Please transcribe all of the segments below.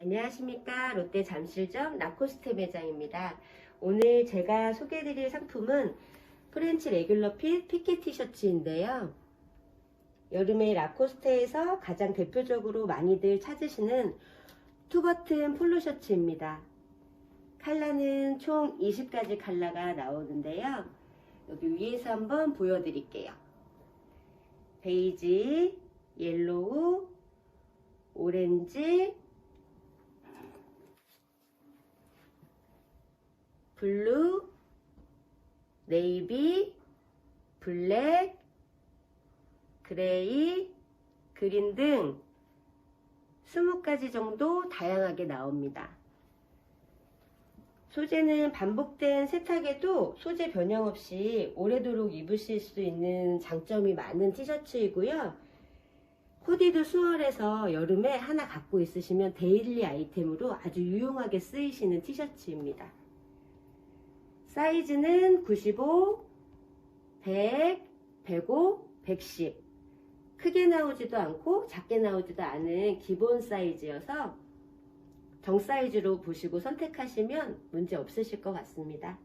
안녕하십니까 롯데 잠실점 라코스테 매장입니다. 오늘 제가 소개해드릴 상품은 프렌치 레귤러 핏 피켓 티셔츠인데요. 여름에 라코스테에서 가장 대표적으로 많이들 찾으시는 투버튼 폴로 셔츠입니다. 컬러는 총 20가지 컬러가 나오는데요. 여기 위에서 한번 보여드릴게요. 베이지, 옐로우, 오렌지, 블루, 네이비, 블랙, 그레이, 그린 등 20가지 정도 다양하게 나옵니다. 소재는 반복된 세탁에도 소재 변형 없이 오래도록 입으실 수 있는 장점이 많은 티셔츠이고요. 코디도 수월해서 여름에 하나 갖고 있으시면 데일리 아이템으로 아주 유용하게 쓰이시는 티셔츠입니다. 사이즈는 95, 100, 105, 110. 크게 나오지도 않고 작게 나오지도 않은 기본 사이즈여서 정 사이즈로 보시고 선택하시면 문제 없으실 것 같습니다.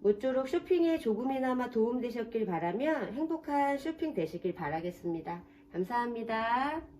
모쪼록 쇼핑에 조금이나마 도움되셨길 바라며 행복한 쇼핑 되시길 바라겠습니다. 감사합니다.